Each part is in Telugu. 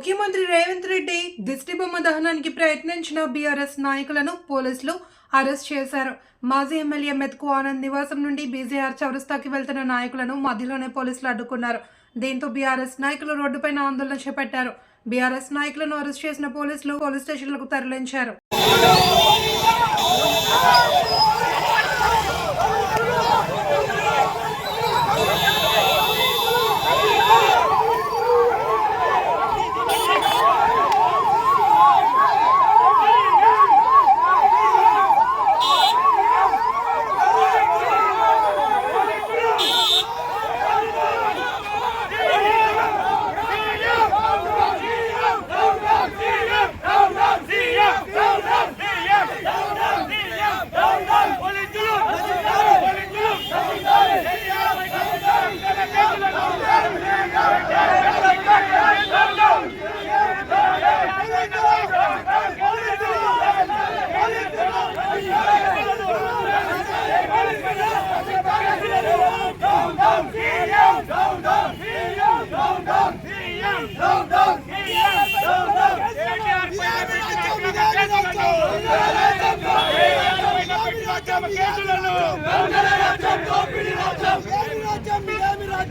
ముఖ్యమంత్రి రేవంత్ రెడ్డి దిష్టిబొమ్మ దహనానికి ప్రయత్నించిన బీఆర్ఎస్ నాయకులను పోలీసులు అరెస్ట్ చేశారు. మాజీ ఎమ్మెల్యే మెత్కు ఆనంద్ నివాసం నుండి బీజేఆర్ చౌరస్తాకి వెళ్తున్న నాయకులను మధ్యలోనే పోలీసులు అడ్డుకున్నారు. దీంతో బీఆర్ఎస్ నాయకులు రోడ్డుపైన ఆందోళన చేపట్టారు. బీఆర్ఎస్ నాయకులను అరెస్ట్ చేసిన పోలీసులు పోలీస్ స్టేషన్లకు తరలించారు.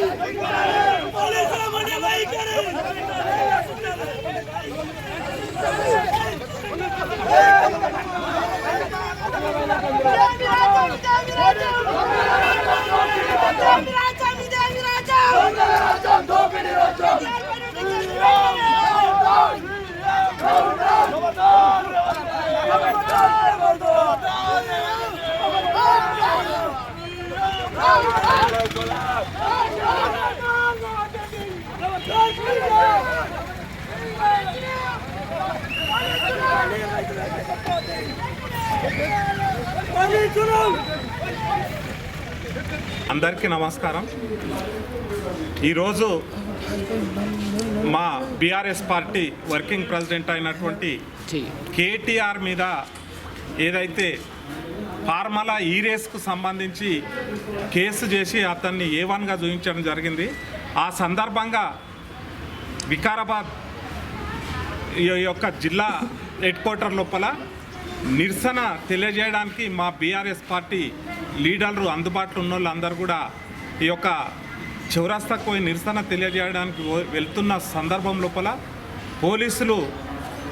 Vitória! అందరికీ నమస్కారం. ఈరోజు మా బీఆర్ఎస్ పార్టీ వర్కింగ్ ప్రెసిడెంట్ అయినటువంటి కేటీఆర్ మీద ఏదైతే ఫార్మలా రేస్కు సంబంధించి కేసు చేసి అతన్ని ఏ వన్గా చూపించడం జరిగింది. ఆ సందర్భంగా వికారాబాద్ ఈ యొక్క జిల్లా హెడ్ క్వార్టర్ లోపల నిరసన తెలియజేయడానికి మా బీఆర్ఎస్ పార్టీ లీడర్లు అందుబాటులో ఉన్న వాళ్ళందరూ కూడా ఈ యొక్క చౌరాస్తాకు పోయి నిరసన తెలియజేయడానికి వెళ్తున్న సందర్భం లోపల పోలీసులు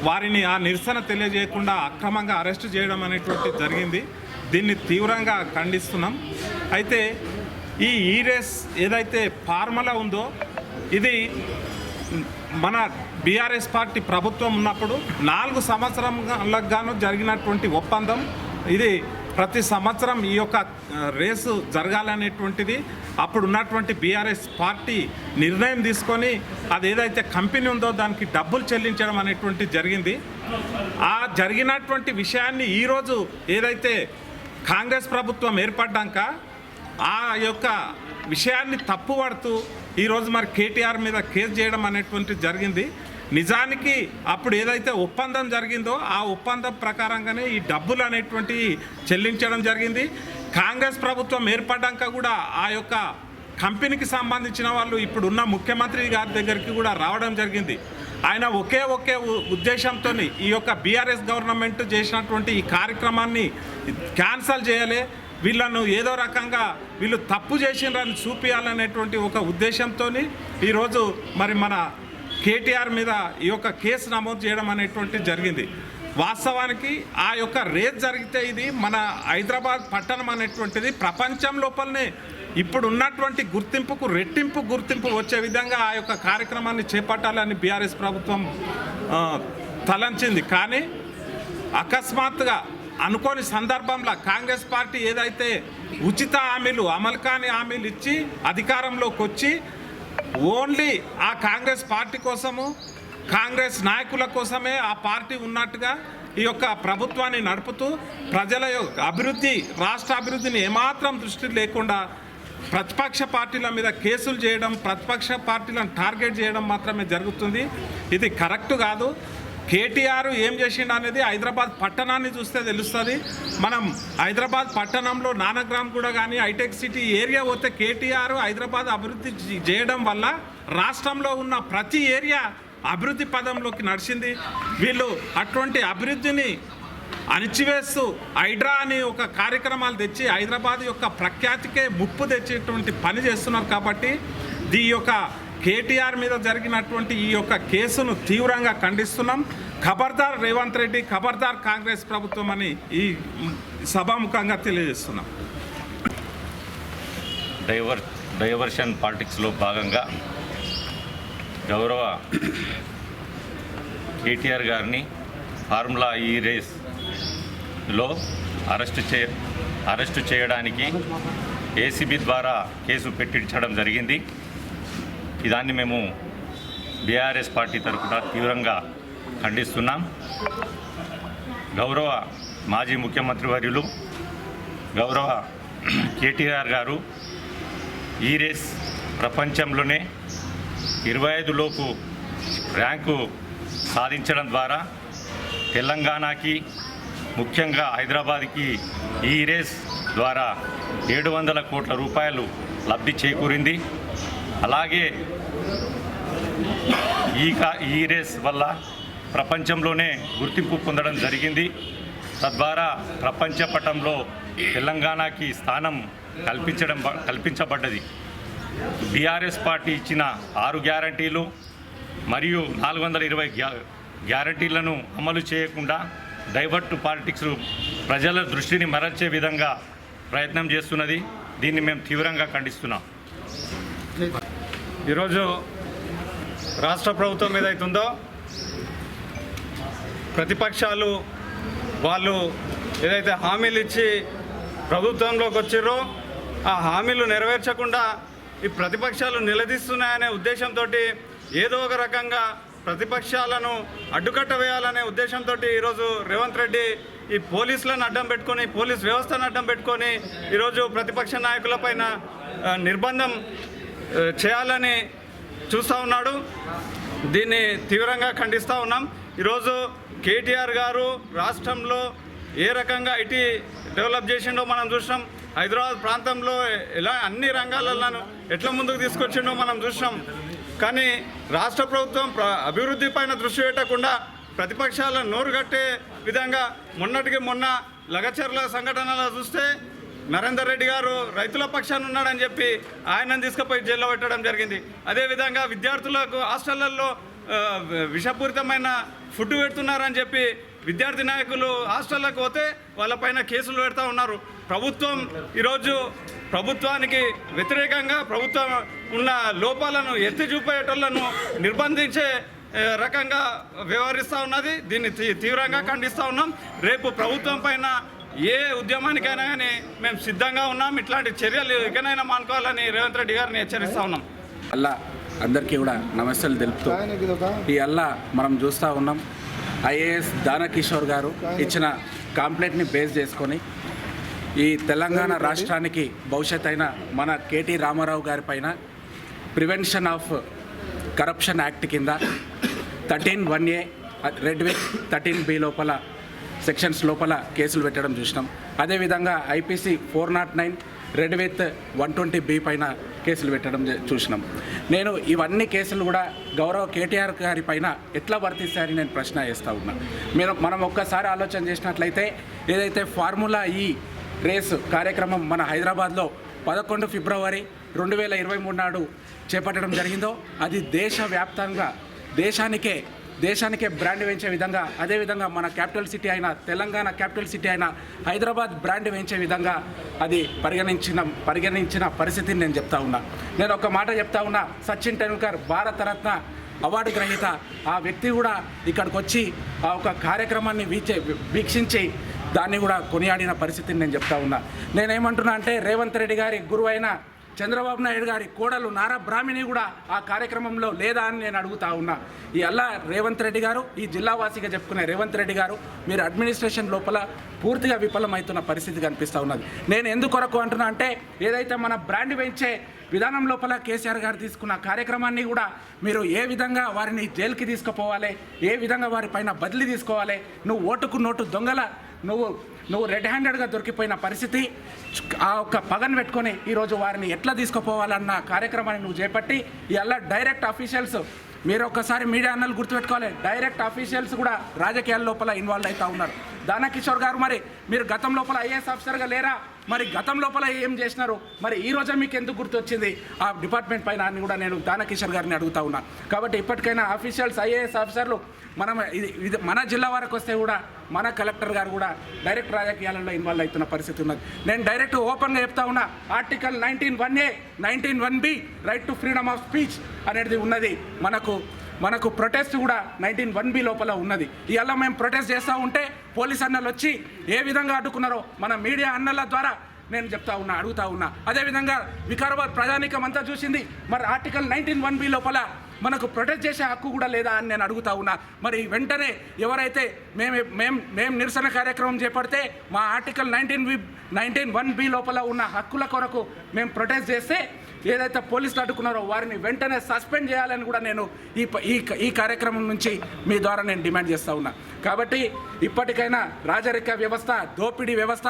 వారిని ఆ నిరసన తెలియజేయకుండా అక్రమంగా అరెస్ట్ చేయడం అనేటువంటి జరిగింది. దీన్ని తీవ్రంగా ఖండిస్తున్నాం. అయితే ఈ ఈరేస్ ఏదైతే ఫార్ములా ఉందో ఇది మన బీఆర్ఎస్ పార్టీ ప్రభుత్వం ఉన్నప్పుడు నాలుగు సంవత్సరాలకు గాను జరిగినటువంటి ఒప్పందం. ఇది ప్రతి సంవత్సరం ఈ యొక్క రేసు జరగాలనేటువంటిది. అప్పుడు ఉన్నటువంటి బీఆర్ఎస్ పార్టీ నిర్ణయం తీసుకొని అది ఏదైతే కంపెనీ ఉందో దానికి డబ్బులు చెల్లించడం అనేటువంటి జరిగింది. ఆ జరిగినటువంటి విషయాన్ని ఈరోజు ఏదైతే కాంగ్రెస్ ప్రభుత్వం ఏర్పడ్డాక ఆ యొక్క విషయాన్ని తప్పుపడుతూ ఈరోజు మరి కేటీఆర్ మీద కేసు చేయడం అనేటువంటిది జరిగింది. నిజానికి అప్పుడు ఏదైతే ఒప్పందం జరిగిందో ఆ ఒప్పందం ప్రకారంగానే ఈ డబ్బులు అనేటువంటివి చెల్లించడం జరిగింది. కాంగ్రెస్ ప్రభుత్వం ఏర్పడ్డాక కూడా ఆ యొక్క కంపెనీకి సంబంధించిన వాళ్ళు ఇప్పుడున్న ముఖ్యమంత్రి గారి దగ్గరికి కూడా రావడం జరిగింది. ఆయన ఒకే ఒకే ఉ- ఉద్దేశంతో ఈ యొక్క బీఆర్ఎస్ గవర్నమెంట్ చేసినటువంటి ఈ కార్యక్రమాన్ని క్యాన్సల్ చేయాలి. వీళ్ళను ఏదో రకంగా వీళ్ళు తప్పు చేసిండ్రని చూపించాలనేటువంటి ఒక ఉద్దేశంతో ఈరోజు మరి మన కేటీఆర్ మీద ఈ యొక్క కేసు నమోదు చేయడం అనేటువంటి జరిగింది. వాస్తవానికి ఆ యొక్క రేజ్ జరిగితే ఇది మన హైదరాబాద్ పట్టణం అనేటువంటిది ప్రపంచం లోపలనే ఇప్పుడు ఉన్నటువంటి గుర్తింపుకు రెట్టింపు గుర్తింపు వచ్చే విధంగా ఆ యొక్క కార్యక్రమాన్ని చేపట్టాలని బీఆర్ఎస్ ప్రభుత్వం తలంచింది. కానీ అకస్మాత్తుగా అనుకోని సందర్భంలో కాంగ్రెస్ పార్టీ ఏదైతే ఉచిత హామీలు అమలు కాని హామీలు ఇచ్చి అధికారంలోకి వచ్చి ఓన్లీ ఆ కాంగ్రెస్ పార్టీ కోసము కాంగ్రెస్ నాయకుల కోసమే ఆ పార్టీ ఉన్నట్టుగా ఈ యొక్క ప్రభుత్వాన్ని నడుపుతూ ప్రజల యొక్క అభివృద్ధి రాష్ట్ర అభివృద్ధిని ఏమాత్రం దృష్టి లేకుండా ప్రతిపక్ష పార్టీల మీద కేసులు చేయడం ప్రతిపక్ష పార్టీలను టార్గెట్ చేయడం మాత్రమే జరుగుతుంది. ఇది కరెక్ట్ కాదు. కేటీఆర్ ఏం చేసిండు అనేది హైదరాబాద్ పట్టణాన్ని చూస్తే తెలుస్తుంది. మనం హైదరాబాద్ పట్టణంలో నానగ్రామ్ కూడా కానీ హైటెక్ సిటీ ఏరియా పోతే కేటీఆర్ హైదరాబాద్ అభివృద్ధి చేయడం వల్ల రాష్ట్రంలో ఉన్న ప్రతి ఏరియా అభివృద్ధి పదంలోకి నడిచింది. వీళ్ళు అటువంటి అభివృద్ధిని అణిచివేస్తూ హైడ్రా అనే ఒక కార్యక్రమాలు తెచ్చి హైదరాబాద్ యొక్క ప్రఖ్యాతికే ముప్పు తెచ్చేటువంటి పని చేస్తున్నారు కాబట్టి దీ యొక్క కేటీఆర్ మీద జరిగినటువంటి ఈ యొక్క కేసును తీవ్రంగా ఖండిస్తున్నాం. ఖబర్దార్ రేవంత్ రెడ్డి ఖబర్దార్ కాంగ్రెస్ ప్రభుత్వం అని ఈ సభాముఖంగా తెలియజేస్తున్నాం. డైవర్ డైవర్షన్ పాలిటిక్స్లో భాగంగా గౌరవ కేటీఆర్ గారిని ఫార్ములా ఈ రేస్ లో అరెస్టు చే అరెస్టు చేయడానికి ఏసీబీ ద్వారా కేసు పెట్టించడం జరిగింది. దాన్ని మేము బీఆర్ఎస్ పార్టీ తరఫున తీవ్రంగా ఖండిస్తున్నాం. గౌరవ మాజీ ముఖ్యమంత్రి వర్యులు గౌరవ కేటీఆర్ గారు ఈ రేస్ ప్రపంచంలోనే ఇరవై ఐదు లోపు ర్యాంకు సాధించడం ద్వారా తెలంగాణకి ముఖ్యంగా హైదరాబాద్కి ఈ రేస్ ద్వారా ఏడు వందల కోట్ల రూపాయలు లబ్ధి చేకూరింది. అలాగే ఈ కా ఈ రేస్ వల్ల ప్రపంచంలోనే గుర్తింపు పొందడం జరిగింది. తద్వారా ప్రపంచ పటంలో తెలంగాణకి స్థానం కల్పించడం కల్పించబడ్డది. బీఆర్ఎస్ పార్టీ ఇచ్చిన ఆరు గ్యారంటీలు మరియు నాలుగు వందల ఇరవై గ్యా గ్యారంటీలను అమలు చేయకుండా డైవర్ట్ పాలిటిక్స్ ప్రజల దృష్టిని మరల్చే విధంగా ప్రయత్నం చేస్తున్నది. దీన్ని మేము తీవ్రంగా ఖండిస్తున్నాం. ఈరోజు రాష్ట్ర ప్రభుత్వం ఏదైతుందో ప్రతిపక్షాలు వాళ్ళు ఏదైతే హామీలు ఇచ్చి ప్రభుత్వంలోకి వచ్చిర్రో ఆ హామీలు నెరవేర్చకుండా ఈ ప్రతిపక్షాలు నిలదీస్తున్నాయనే ఉద్దేశంతో ఏదో ఒక రకంగా ప్రతిపక్షాలను అడ్డుకట్ట వేయాలనే ఉద్దేశంతో ఈరోజు రేవంత్ రెడ్డి ఈ పోలీసులను అడ్డం పెట్టుకొని పోలీస్ వ్యవస్థను అడ్డం పెట్టుకొని ఈరోజు ప్రతిపక్ష నాయకులపైన నిర్బంధం చేయాలని చూస్తూ ఉన్నాడు. దీన్ని తీవ్రంగా ఖండిస్తూ ఉన్నాం. ఈరోజు కేటీఆర్ గారు రాష్ట్రంలో ఏ రకంగా ఐటీ డెవలప్ చేసిండో మనం చూసినాం. హైదరాబాద్ ప్రాంతంలో ఎలా అన్ని రంగాలలో ఎట్లా ముందుకు తీసుకొచ్చిండో మనం చూసినాం. కానీ రాష్ట్ర ప్రభుత్వం ప్ర అభివృద్ధి పైన దృష్టి పెట్టకుండా ప్రతిపక్షాలను నోరు కట్టే విధంగా మొన్నటికి మొన్న లగచర్ల సంఘటనలో చూస్తే నరేందర్ రెడ్డి గారు రైతుల పక్షాన ఉన్నాడని చెప్పి ఆయనను తీసుకుపోయి జైల్లో పెట్టడం జరిగింది. అదేవిధంగా విద్యార్థులకు హాస్టళ్ళలో విషపూరితమైన ఫుడ్ పెడుతున్నారని చెప్పి విద్యార్థి నాయకులు హాస్టళ్ళకు పోతే వాళ్ళపైన కేసులు పెడతా ఉన్నారు. ప్రభుత్వం ఈరోజు ప్రభుత్వానికి వ్యతిరేకంగా ప్రభుత్వం ఉన్న లోపాలను ఎత్తి చూపేటోళ్ళను నిర్బంధించే రకంగా వ్యవహరిస్తూ ఉన్నది. దీన్ని తీ- తీవ్రంగా ఖండిస్తూ ఉన్నాం. రేపు ప్రభుత్వం పైన ఏ ఉద్యమానికైనా కానీ మేము సిద్ధంగా ఉన్నాం. ఇట్లాంటి చర్యలు ఇకనైనా మానుకోవాలని రేవంత్ రెడ్డి గారిని హెచ్చరిస్తూ ఉన్నాం. అల్లా అందరికీ కూడా నమస్తలు తెలుపుతూ ఈ అల్లా మనం చూస్తూ ఉన్నాం. ఐఏఎస్ దానకిషోర్ గారు ఇచ్చిన కాంప్లైంట్ని బేస్ చేసుకొని ఈ తెలంగాణ రాష్ట్రానికి భవిష్యత్ అయిన మన కేటీ రామారావు గారి పైన ప్రివెన్షన్ ఆఫ్ కరప్షన్ యాక్ట్ కింద thirteen one A read with thirteen B లోపల సెక్షన్స్ లోపల కేసులు పెట్టడం చూసినాం. అదేవిధంగా IPC four nought nine read with one twenty B పైన కేసులు పెట్టడం చూసినాం. నేను ఇవన్నీ కేసులు కూడా గౌరవ కేటీఆర్ గారి పైన ఎట్లా వర్తిస్తాయని నేను ప్రశ్న వేస్తూ ఉన్నా. మీరు మనం ఒక్కసారి ఆలోచన చేసినట్లయితే ఏదైతే ఫార్ములా ఈ రేస్ కార్యక్రమం మన హైదరాబాద్లో పదకొండు ఫిబ్రవరి రెండు వేల ఇరవై మూడు నాడు చేపట్టడం జరిగిందో అది దేశవ్యాప్తంగా దేశానికే దేశానికే బ్రాండ్ వేయించే విధంగా అదేవిధంగా మన క్యాపిటల్ సిటీ అయిన తెలంగాణ క్యాపిటల్ సిటీ అయిన హైదరాబాద్ బ్రాండ్ వేయించే విధంగా అది పరిగణించిన పరిగణించిన పరిస్థితిని నేను చెప్తా ఉన్నా. నేను ఒక మాట చెప్తా ఉన్నా సచిన్ టెండూల్కర్ భారతరత్న అవార్డు గ్రహీత ఆ వ్యక్తి కూడా ఇక్కడికి వచ్చి ఆ ఒక కార్యక్రమాన్ని వీచే వీక్షించి దాన్ని కూడా కొనియాడిన పరిస్థితిని నేను చెప్తా ఉన్నా. నేనేమంటున్నా అంటే రేవంత్ రెడ్డి గారి గురువైన చంద్రబాబు నాయుడు గారి కోడలు నారా బ్రాహ్మిణి కూడా ఆ కార్యక్రమంలో లేదా అని నేను అడుగుతా ఉన్నా. ఈ అల్లా రేవంత్ రెడ్డి గారు ఈ జిల్లావాసిగా చెప్పుకునే రేవంత్ రెడ్డి గారు మీరు అడ్మినిస్ట్రేషన్ లోపల పూర్తిగా విఫలమవుతున్న పరిస్థితి కనిపిస్తూ ఉన్నది. నేను ఎందుకొరకు అంటున్నా అంటే ఏదైతే మన బ్రాండ్ పెంచే విధానం లోపల కేసీఆర్ గారు తీసుకున్న కార్యక్రమాన్ని కూడా మీరు ఏ విధంగా వారిని జైలుకి తీసుకుపోవాలి ఏ విధంగా వారి పైన బదిలీ తీసుకోవాలి నువ్వు ఓటుకు నోటు దొంగల నువ్వు నువ్వు రెడ్ హ్యాండెడ్గా దొరికిపోయిన పరిస్థితి ఆ ఒక్క పగను పెట్టుకొని ఈరోజు వారిని ఎట్లా తీసుకుపోవాలన్న కార్యక్రమాన్ని నువ్వు చేపట్టి ఇలా డైరెక్ట్ అఫీషియల్స్ మీరు ఒక్కసారి మీడియా అన్నలు గుర్తుపెట్టుకోవాలి. డైరెక్ట్ అఫీషియల్స్ కూడా రాజకీయాల లోపల ఇన్వాల్వ్ అవుతూ ఉన్నారు. దానకిషోర్ గారు మరి మీరు గతం లోపల ఐఏఎస్ ఆఫీసర్గా లేరా? మరి గతం లోపల ఏం చేసినారు మరి ఈ రోజే మీకు ఎందుకు గుర్తొచ్చింది? ఆ డిపార్ట్మెంట్ పైన అని కూడా నేను దానకిషోర్ గారిని అడుగుతా ఉన్నాను కాబట్టి ఇప్పటికైనా అఫీషియల్స్ ఐఏఎస్ ఆఫీసర్లు మనం ఇది ఇది మన జిల్లా వరకు వస్తే కూడా మన కలెక్టర్ గారు కూడా డైరెక్ట్ రాజకీయాలలో ఇన్వాల్వ్ అవుతున్న పరిస్థితి ఉన్నది. నేను డైరెక్ట్ ఓపెన్గా చెప్తా ఉన్నా article nineteen one A nineteen one B right to freedom of speech అనేది ఉన్నది. మనకు మనకు ప్రొటెస్ట్ కూడా నైన్టీన్ వన్ బి లోపల ఉన్నది. ఇవాళ మేము ప్రొటెస్ట్ చేస్తూ ఉంటే పోలీస్ అన్నలు వచ్చి ఏ విధంగా అడ్డుకున్నారో మన మీడియా అన్నల ద్వారా నేను చెప్తా ఉన్నా అడుగుతా ఉన్నా. అదేవిధంగా వికారాబాద్ ప్రజానికం అంతా చూసింది. మరి ఆర్టికల్ నైన్టీన్ వన్ బి లోపల మనకు ప్రొటెక్ట్ చేసే హక్కు కూడా లేదా అని నేను అడుగుతా ఉన్నా. మరి వెంటనే ఎవరైతే మేము మేము మేము నిరసన కార్యక్రమం చేపడితే మా article nineteen B nineteen one B లోపల ఉన్న హక్కుల కొరకు మేము ప్రొటెస్ట్ చేస్తే ఏదైతే పోలీసులు అడ్డుకున్నారో వారిని వెంటనే సస్పెండ్ చేయాలని కూడా నేను ఈ ఈ క- ఈ కార్యక్రమం నుంచి మీ ద్వారా నేను డిమాండ్ చేస్తూ ఉన్నా. కాబట్టి ఇప్పటికైనా రాజరిక వ్యవస్థ దోపిడీ వ్యవస్థ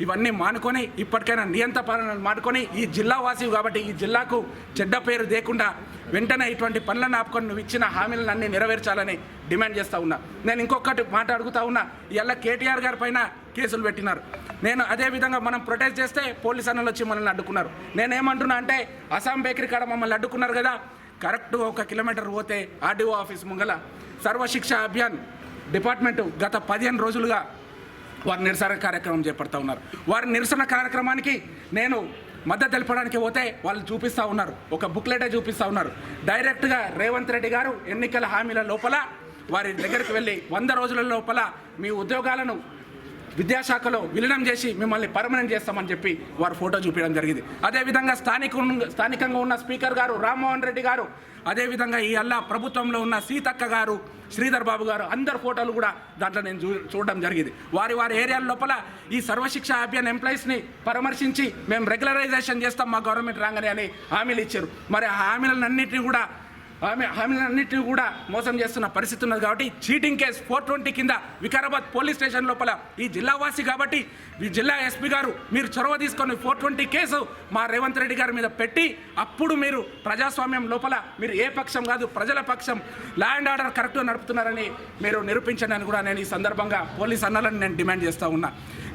ఇవన్నీ మానుకొని ఇప్పటికైనా నియంత పాలనలు మానుకొని ఈ జిల్లా వాసివి కాబట్టి ఈ జిల్లాకు చెడ్డ పేరు లేకుండా వెంటనే ఇటువంటి పనులను ఆపుకొని నువ్వు ఇచ్చిన హామీలను అన్నీ నెరవేర్చాలని డిమాండ్ చేస్తూ ఉన్నా. నేను ఇంకొకటి మాట అడుగుతా ఉన్నా. ఇలా కేటీఆర్ గారి పైన కేసులు పెట్టినారు. నేను అదే విధంగా మనం ప్రొటెస్ట్ చేస్తే పోలీస్ అన్నలు వచ్చి మనల్ని అడ్డుకున్నారు. నేనేమంటున్నా అంటే అస్సాం బేకరీ కాడ మమ్మల్ని అడ్డుకున్నారు కదా. కరెక్ట్ ఒక కిలోమీటర్ పోతే ఆర్డీఓ ఆఫీస్ ముంగల సర్వశిక్ష అభియాన్ డిపార్ట్మెంటు గత పదిహేను రోజులుగా వారు నిరసన కార్యక్రమం చేపడతా ఉన్నారు. వారి నిరసన కార్యక్రమానికి నేను మద్దతు తెలపడానికి పోతే వాళ్ళు చూపిస్తూ ఉన్నారు. ఒక బుక్లెటే చూపిస్తూ ఉన్నారు. డైరెక్ట్గా రేవంత్ రెడ్డి గారు ఎన్నికల హామీల లోపల వారి దగ్గరికి వెళ్ళి వంద రోజుల లోపల మీ ఉద్యోగాలను విద్యాశాఖలో విలీనం చేసి మిమ్మల్ని పర్మనెంట్ చేస్తామని చెప్పి వారు ఫోటో చూపించడం జరిగింది. అదేవిధంగా స్థానిక స్థానికంగా ఉన్న స్పీకర్ గారు రామ్మోహన్ రెడ్డి గారు అదేవిధంగా ఈ అల్లా ప్రభుత్వంలో ఉన్న సీతక్క గారు శ్రీధర్ బాబు గారు అందరు ఫోటోలు కూడా దాంట్లో నేను చూ చూడడం జరిగింది. వారి వారి ఏరియాల లోపల ఈ సర్వశిక్ష అభియాన్ ఎంప్లాయీస్ని పరామర్శించి మేము రెగ్యులరైజేషన్ చేస్తాం మా గవర్నమెంట్ రాగానే అని హామీలు ఇచ్చారు. మరి ఆ హామీలన్నింటినీ కూడా ఆమె హామీలన్నింటినీ కూడా మోసం చేస్తున్న పరిస్థితి ఉన్నది కాబట్టి చీటింగ్ కేసు ఫోర్ ట్వంటీ కింద వికారాబాద్ పోలీస్ స్టేషన్ లోపల ఈ జిల్లావాసి కాబట్టి ఈ జిల్లా ఎస్పీ గారు మీరు చొరవ తీసుకొని ఫోర్ ట్వంటీ కేసు మా రేవంత్ రెడ్డి గారి మీద పెట్టి అప్పుడు మీరు ప్రజాస్వామ్యం లోపల మీరు ఏ పక్షం కాదు ప్రజల పక్షం. లా అండ్ ఆర్డర్ కరెక్ట్గా నడుపుతున్నారని మీరు నిరూపించండి అని కూడా నేను ఈ సందర్భంగా పోలీస్ అన్నాలని నేను డిమాండ్ చేస్తూ ఉన్నా.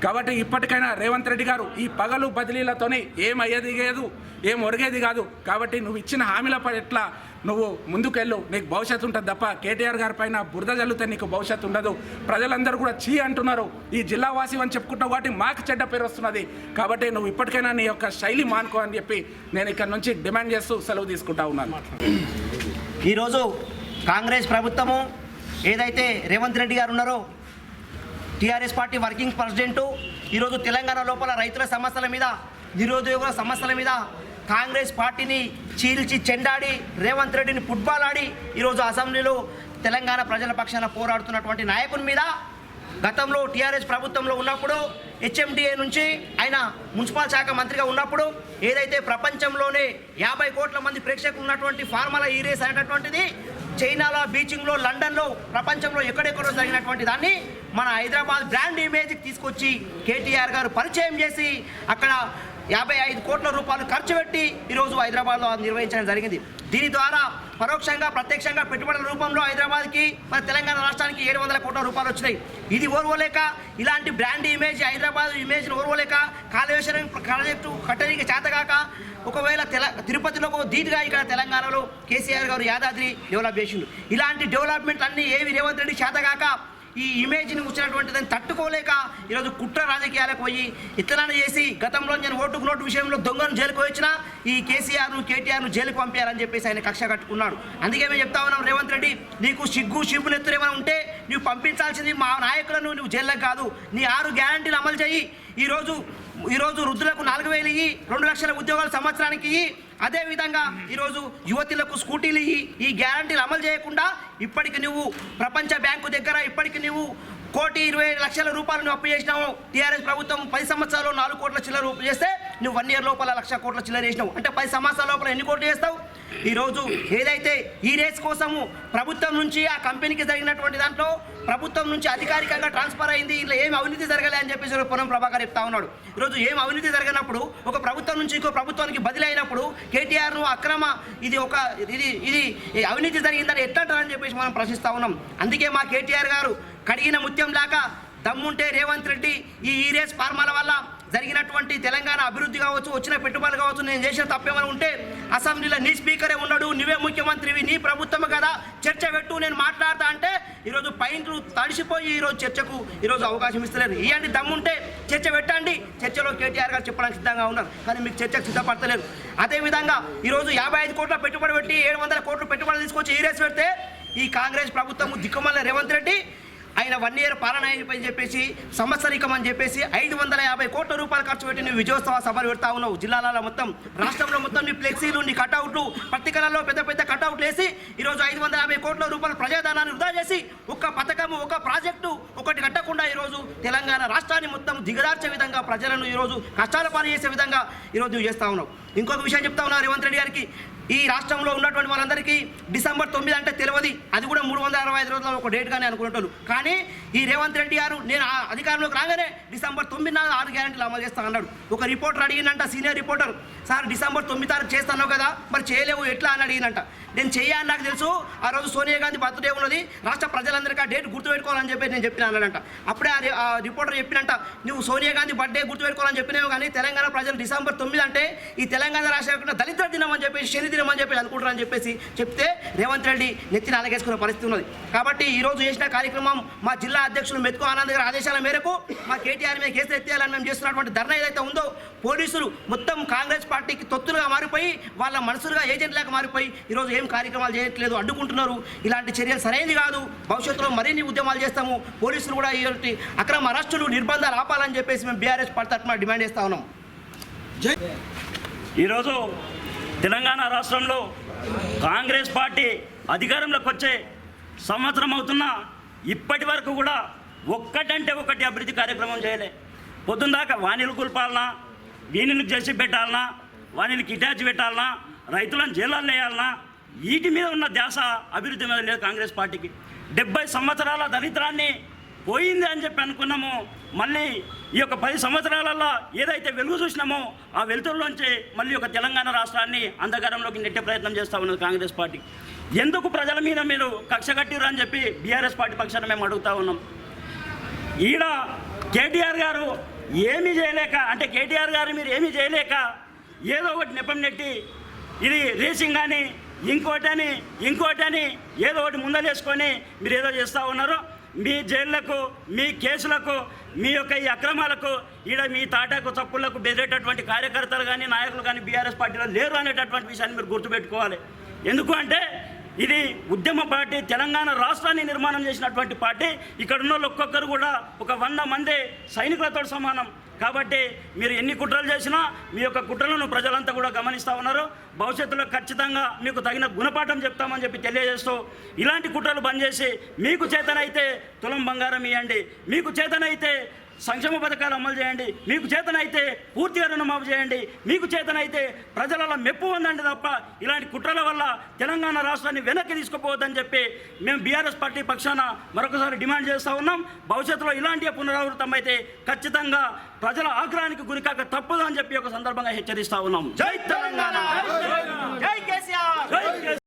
కాబట్టి ఇప్పటికైనా రేవంత్ రెడ్డి గారు ఈ పగలు బదిలీలతోనే ఏం అయ్యేది లేదు ఏం ఒరిగేది కాదు. కాబట్టి నువ్వు ఇచ్చిన హామీల పట్ల నువ్వు ముందుకెళ్ళు. నీకు భవిష్యత్తు ఉంటుంది తప్ప కేటీఆర్ గారి పైన బురద జల్లుతే నీకు భవిష్యత్తు ఉండదు. ప్రజలందరూ కూడా చీ అంటున్నారు. ఈ జిల్లా వాసి అని చెప్పుకుంటావు కాబట్టి మాకు చెడ్డ పేరు వస్తున్నది. కాబట్టి నువ్వు ఇప్పటికైనా నీ యొక్క శైలి మానుకో అని చెప్పి నేను ఇక్కడ నుంచి డిమాండ్ చేస్తూ సెలవు తీసుకుంటా ఉన్నాను. ఈరోజు కాంగ్రెస్ ప్రభుత్వము ఏదైతే రేవంత్ రెడ్డి గారు ఉన్నారో టీఆర్ఎస్ పార్టీ వర్కింగ్ ప్రెసిడెంట్ ఈరోజు తెలంగాణ లోపల రైతుల సమస్యల మీద నిరుద్యోగుల సమస్యల మీద కాంగ్రెస్ పార్టీని చీల్చి చెండాడి రేవంత్ రెడ్డిని ఫుట్బాల్ ఆడి ఈరోజు అసెంబ్లీలో తెలంగాణ ప్రజల పక్షాన పోరాడుతున్నటువంటి నాయకుని మీద గతంలో టీఆర్ఎస్ ప్రభుత్వంలో ఉన్నప్పుడు హెచ్ఎండిఏ నుంచి ఆయన మున్సిపల్ శాఖ మంత్రిగా ఉన్నప్పుడు ఏదైతే ప్రపంచంలోనే యాభై కోట్ల మంది ప్రేక్షకులు ఉన్నటువంటి ఫార్ములా ఈ రేస్ అనేటటువంటిది చైనాలో బీచింగ్లో లండన్లో ప్రపంచంలో ఎక్కడెక్కడో జరిగినటువంటి దాన్ని మన హైదరాబాద్ బ్రాండ్ ఇమేజ్కి తీసుకొచ్చి కేటీఆర్ గారు పరిచయం చేసి అక్కడ యాభై ఐదు కోట్ల రూపాయలు ఖర్చు పెట్టి ఈరోజు హైదరాబాద్లో నిర్వహించడం జరిగింది. దీని ద్వారా పరోక్షంగా ప్రత్యక్షంగా పెట్టుబడుల రూపంలో హైదరాబాద్కి మన తెలంగాణ రాష్ట్రానికి ఏడు వందల కోట్ల రూపాయలు వచ్చినాయి. ఇది ఓర్వలేక ఇలాంటి బ్రాండ్ ఇమేజ్ హైదరాబాద్ ఇమేజ్ని ఓర్వలేక కాళేశ్వరం ప్రాజెక్టు కట్టడానికి చేతగాక ఒకవేళ తెల తిరుపతిలో ధీటుగా ఇక్కడ తెలంగాణలో కేసీఆర్ గారు యాదాద్రి డెవలప్ చేసిండు. ఇలాంటి డెవలప్మెంట్ అన్నీ ఏవి రేవంత్ రెడ్డి చేతగాక ఈ ఇమేజ్ని వచ్చినటువంటి దాన్ని తట్టుకోలేక ఈరోజు కుట్ర రాజకీయాలకు పోయి ఇతనాలు చేసి గతంలో నేను ఓటుకు నోటు విషయంలో దొంగను జైలుకు వచ్చినా ఈ కేసీఆర్ను కేటీఆర్ను జైలుకు పంపారని చెప్పేసి ఆయన కక్ష కట్టుకున్నాడు. అందుకే మేము చెప్తా ఉన్నాం రేవంత్ రెడ్డి నీకు సిగ్గు సిగ్గులు ఎత్తులు ఏమైనా ఉంటే నువ్వు పంపించాల్సింది మా నాయకులను నువ్వు జైల్లోకి కాదు. నీ ఆరు గ్యారంటీలు అమలు చేయి. ఈరోజు ఈరోజు వృద్ధులకు నాలుగు వేలు ఇయ్యి రెండు లక్షల ఉద్యోగాలు సంవత్సరానికి ఇయ్యి అదేవిధంగా ఈరోజు యువతులకు స్కూటీలు ఇయ్యి ఈ గ్యారంటీలు అమలు చేయకుండా ఇప్పటికి నువ్వు ప్రపంచ బ్యాంకు దగ్గర ఇప్పటికి నువ్వు కోటి ఇరవై లక్షల రూపాయలు అప్పు చేసినావు. టీఆర్ఎస్ ప్రభుత్వం పది సంవత్సరాలు నాలుగు కోట్ల చిల్లర అప్పు చేస్తే నువ్వు వన్ ఇయర్ లోపల లక్ష కోట్ల చిల్లర చేసినావు. అంటే పది సంవత్సరాల లోపల ఎన్ని కోట్లు చేస్తావు? ఈరోజు ఏదైతే ఈ రేస్ కోసము ప్రభుత్వం నుంచి ఆ కంపెనీకి జరిగినటువంటి దాంట్లో ప్రభుత్వం నుంచి అధికారికంగా ట్రాన్స్ఫర్ అయింది. ఇలా ఏం అవినీతి జరగలే అని చెప్పేసి పొన్నం ప్రభాకర్ చెప్తా ఉన్నాడు. ఈరోజు ఏం అవినీతి జరగనప్పుడు ఒక ప్రభుత్వం నుంచి ఇంకో ప్రభుత్వానికి బదిలీ అయినప్పుడు కేటీఆర్ను అక్రమ ఇది ఒక ఇది ఇది అవినీతి జరిగిందని ఎట్లంటారని చెప్పేసి మనం ప్రశ్నిస్తా ఉన్నాం. అందుకే మా కేటీఆర్ గారు కడిగిన ముత్యం లాగా దమ్ముంటే రేవంత్ రెడ్డి ఈ ఈరేస్ ఫార్మాల వల్ల జరిగినటువంటి తెలంగాణ అభివృద్ధి కావచ్చు వచ్చిన పెట్టుబడులు కావచ్చు నేను చేసిన తప్పేమైనా ఉంటే అసెంబ్లీలో నీ స్పీకరే ఉన్నాడు నువ్వే ముఖ్యమంత్రివి నీ ప్రభుత్వం కదా చర్చ పెట్టు నేను మాట్లాడతా అంటే ఈరోజు పైంట్లు తడిసిపోయి ఈరోజు చర్చకు ఈరోజు అవకాశం ఇస్తలేరు ఇవ్వండి దమ్ముంటే చర్చ పెట్టండి. చర్చలో కేటీఆర్ గారు చెప్పడానికి సిద్ధంగా ఉన్నారు కానీ మీకు చర్చకు సిద్ధపడతలేరు అదేవిధంగా ఈరోజు యాభై ఐదు కోట్ల పెట్టుబడి పెట్టి ఏడు వందల కోట్లు పెట్టుబడి తీసుకొచ్చి ఈరేస్ పెడితే ఈ కాంగ్రెస్ ప్రభుత్వం దిక్కుమల్ల రేవంత్ రెడ్డి ఆయన వన్ ఇయర్ పాలన అయిపోయి చెప్పేసి సంవత్సరికం అని చెప్పేసి ఐదు వందల యాభై కోట్ల రూపాయలు ఖర్చు పెట్టి నువ్వు విజయోత్సవ సభలు పెడతా ఉన్నావు. జిల్లాలలో మొత్తం రాష్ట్రంలో మొత్తం నీ ఫ్లెక్సీలు నీ కటౌట్లు పత్రికలలో పెద్ద పెద్ద కటౌట్లు వేసి ఈరోజు ఐదు వందల యాభై కోట్ల రూపాయల ప్రజాధనాన్ని వృధా చేసి ఒక పథకము ఒక ప్రాజెక్టు ఒకటి కట్టకుండా ఈరోజు తెలంగాణ రాష్ట్రాన్ని మొత్తం దిగదార్చే విధంగా ప్రజలను ఈరోజు కష్టాల పాలు చేసే విధంగా ఈరోజు నువ్వు చేస్తా ఉన్నావు. ఇంకొక విషయం చెప్తా ఉన్నావు రేవంత్ రెడ్డి గారికి. ఈ రాష్ట్రంలో ఉన్నటువంటి వాళ్ళందరికీ డిసెంబర్ తొమ్మిది అంటే తెలియదు. అది కూడా మూడు వందల అరవై ఐదు రోజుల ఒక డేట్ కానీ కానీ ఈ రేవంత్ రెడ్డి గారు నేను ఆ అధికారంలోకి రాగానే డిసెంబర్ తొమ్మిది ఆరు గ్యారెంటీలు అమలు చేస్తా అన్నాడు. ఒక రిపోర్టర్ అడిగినంట సీనియర్ రిపోర్టర్ సార్ డిసెంబర్ తొమ్మిది తారీఖు చేస్తాను కదా మరి చేయలేవు ఎట్లా? అని అడిగినంట నేను చెయ్యాలని నాకు తెలుసు ఆ రోజు సోనియా గాంధీ బర్త్డే ఉన్నది రాష్ట్ర ప్రజలందరికీ ఆ డేట్ గుర్తుపెట్టుకోవాలని చెప్పి నేను చెప్పిన అన్నాడంట. అప్పుడే ఆ ఆ రిపోర్టర్ చెప్పినంట నువ్వు సోనియా గాంధీ బర్త్డే గుర్తుపెట్టుకోవాలని చెప్పినావు కానీ తెలంగాణ ప్రజలు డిసెంబర్ తొమ్మిది అంటే ఈ తెలంగాణ రాష్ట్ర దళిత దినం అని చెప్పేసి శని దినం అని చెప్పేసి అనుకుంటారని చెప్పేసి చెప్తే రేవంత్ రెడ్డి నెత్తిన అలగేసుకునే పరిస్థితి ఉన్నది. కాబట్టి ఈ రోజు చేసిన కార్యక్రమం మా జిల్లా అధ్యక్షులు మెతుకు ఆనంద్ గారి ఆదేశాల మేరకు మా కేటీఆర్ మీద కేసులు ఎత్తేయాలని మేము చేస్తున్నటువంటి ధర్నా ఏదైతే ఉందో పోలీసులు మొత్తం కాంగ్రెస్ పార్టీకి తొత్తులుగా మారిపోయి వాళ్ళ మనసులుగా ఏజెంట్లాగా మారిపోయి ఈరోజు ఏం కార్యక్రమాలు చేయట్లేదు అడ్డుకుంటున్నారు. ఇలాంటి చర్యలు సరైనది కాదు. భవిష్యత్తులో మరిన్ని ఉద్యమాలు చేస్తాము. పోలీసులు కూడా ఇలాంటి అక్రమ అరెస్టులు నిర్బంధాలు ఆపాలని చెప్పేసి మేము బీఆర్ఎస్ పార్టీ తరఫున డిమాండ్ చేస్తా ఉన్నాం. ఈరోజు తెలంగాణ రాష్ట్రంలో కాంగ్రెస్ పార్టీ అధికారంలోకి వచ్చే సంవత్సరం అవుతున్నా ఇప్పటి వరకు కూడా ఒక్కటంటే ఒకటి అభివృద్ధి కార్యక్రమం చేయలే. పొద్దుందాకా వాణిలు కుల్పాలనా వీణులకు చేసి పెట్టాలనా వాణిలకు ఇటాచి పెట్టాలనా రైతులను జైల్లో వేయాలనా వీటి మీద ఉన్న ధ్యాస అభివృద్ధి మీద లేదు కాంగ్రెస్ పార్టీకి. డెబ్బై సంవత్సరాల దరిద్రాన్ని పోయింది అని చెప్పి అనుకున్నాము. మళ్ళీ ఈ యొక్క పది సంవత్సరాలలో ఏదైతే వెలుగు చూసినామో ఆ వెలుతురులోంచి మళ్ళీ ఒక తెలంగాణ రాష్ట్రాన్ని అంధకారంలోకి నెట్టే ప్రయత్నం చేస్తూ ఉన్నది కాంగ్రెస్ పార్టీ. ఎందుకు ప్రజల మీద మీరు కక్ష కట్టిరు అని చెప్పి బీఆర్ఎస్ పార్టీ పక్షాన మేము అడుగుతా ఉన్నాం. ఈడ కేటీఆర్ గారు ఏమీ చేయలేక అంటే కేటీఆర్ గారు మీరు ఏమీ చేయలేక ఏదో ఒకటి నెపం నెట్టి ఇది రేసింగ్ కానీ ఇంకోటని ఇంకోటని ఏదో ఒకటి ముందలేసుకొని మీరు ఏదో చేస్తూ ఉన్నారు మీ జైళ్ళకు మీ కేసులకు మీ యొక్క ఈ అక్రమాలకు ఈడ మీ తాటాకు తప్పులకు బెదిరేటటువంటి కార్యకర్తలు కానీ నాయకులు కానీ బీఆర్ఎస్ పార్టీలో లేరు అనేటటువంటి విషయాన్ని మీరు గుర్తుపెట్టుకోవాలి. ఎందుకు అంటే ఇది ఉద్యమ పార్టీ తెలంగాణ రాష్ట్రాన్ని నిర్మాణం చేసినటువంటి పార్టీ. ఇక్కడ ఉన్న వాళ్ళు ఒక్కొక్కరు కూడా ఒక వంద మంది సైనికులతో సమానం. కాబట్టి మీరు ఎన్ని కుట్రలు చేసినా మీ యొక్క కుట్రలను ప్రజలంతా కూడా గమనిస్తూ ఉన్నారు. భవిష్యత్తులో ఖచ్చితంగా మీకు తగిన గుణపాఠం చెప్తామని చెప్పి తెలియజేస్తూ ఇలాంటి కుట్రలు బంద్ చేసి మీకు చేతనైతే తులం బంగారం ఇవ్వండి మీకు చేతనైతే సంక్షేమ పథకాలు అమలు చేయండి. మీకు చేతనైతే పూర్తిగా రుణమాఫీ చేయండి. మీకు చేతనైతే ప్రజలలో మెప్పు ఉందండి తప్ప ఇలాంటి కుట్రల వల్ల తెలంగాణ రాష్ట్రాన్ని వెనక్కి తీసుకుపోవద్దని చెప్పి మేము బీఆర్ఎస్ పార్టీ పక్షాన మరొకసారి డిమాండ్ చేస్తూ ఉన్నాం. భవిష్యత్తులో ఇలాంటి పునరావృతం అయితే ఖచ్చితంగా ప్రజల ఆగ్రహానికి గురికాక తప్పదు అని చెప్పి ఒక సందర్భంగా హెచ్చరిస్తా ఉన్నాం. జై తెలంగాణ! జై కేసీఆర్!